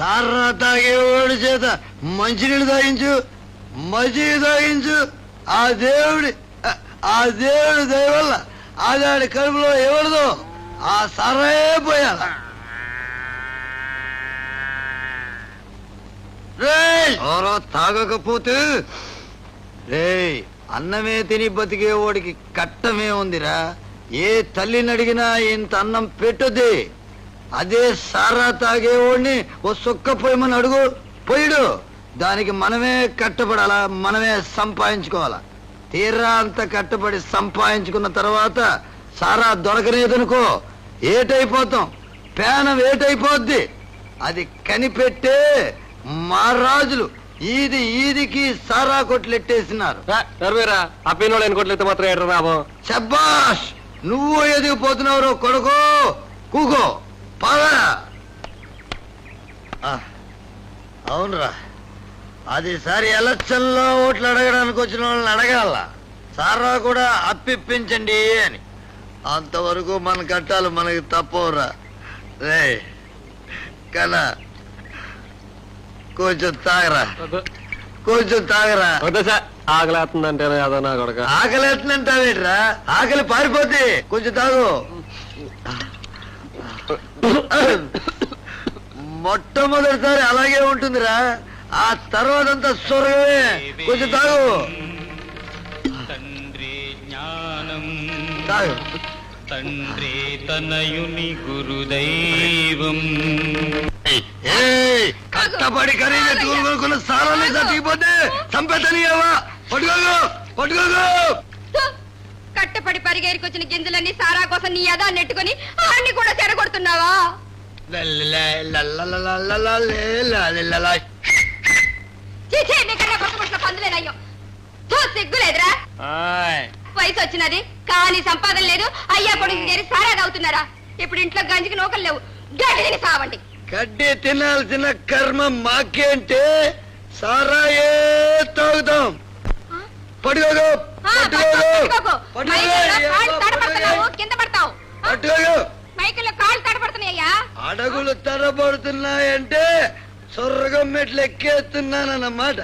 సారా తాగేవాడి చేత మంచినీళ్ళు తాగించు మజ్జిగ తాగించు. ఆ దేవుడి ఆ దేవుడి దయ వల్ల ఆదాడి కడుపులో ఎవరిదో ఆ సరే పోయాల. ఎవరో తాగకపోతే? రేయ్ అన్నమే తిని బతికేవాడికి కట్టమే ఉందిరా. ఏ తల్లిని అడిగినా ఇంత అన్నం పెట్టొద్ది. అదే సారా తాగేవాడిని ఓ సుక్క పోయమని అడుగు. పోయిడు దానికి మనమే కట్టబడాలా మనమే సంపాదించుకోవాలా. తీరా అంత కట్టబడి సంపాదించుకున్న తర్వాత సారా దొరకలేదనుకో ఏటైపోతాం. పేనం ఏటైపోద్ది. అది కనిపెట్టే మా రాజులు ఈది ఈదికి సారా కొట్లెట్టేసినారు. నర్వేరా ఆ పిన్నోడు ఎన్నికొట్లయితే మాత్రం ఎర్ర రాబో శబ్బాష్! నువ్వు ఎదిగిపోతున్నావు కొడుకు కూకో. పద. అవునరా. అది సరి ఎలక్షన్లో ఓట్లు అడగడానికి వచ్చిన వాళ్ళని అడగాల. సారా కూడా అప్పిప్పించండి అని. అంతవరకు మన కట్టాలు మనకి తప్పవురా. రే కన్నా కొంచెం తాగరా. కొంచెం తాగరా. ఆకలేస్తుందంటే కొడక. ఆకలి పారిపోద్ది. కొంచెం తాగు. మొట్టమొదటిసారి అలాగే ఉంటుందిరా. ఆ తర్వాత అంతా స్వర్గమే. కొంచెం తాగు. తండ్రి జ్ఞానం. తాగు. తండ్రి తనయుని గురుదైవం. ఏయ్, కష్టపడి ఖరీదెట్టుకుని కొనుక్కున్న సారాన్ని తగ్గిపోతే చంపేతనియవా పట్టుకోగు పట్టుకోగు! కట్టపడి పరిగేరుకొచ్చిన గింజలన్నీ సారా కోసం నీ యదా నెట్టుకొని ఆడిని కూడా చెడగొడుతున్నావా పందులేనయ్యో సిగ్గులేదురా వయసు వచ్చినది కానీ సంపాదన లేదు అయ్యా కొడుకు చేరి సారా తాగుతున్నారా ఇప్పుడు ఇంట్లో గంజికి నూకలు లేవు గడ్డి తిని సావండి గడ్డి తినాల్సిన కర్మ మాకేంటే సారాయే తాగుతాం పట్టుకోగు అడగులు తరబడుతున్నాయంటే స్వర్గం మెట్లు ఎక్కేస్తున్నానన్నమాట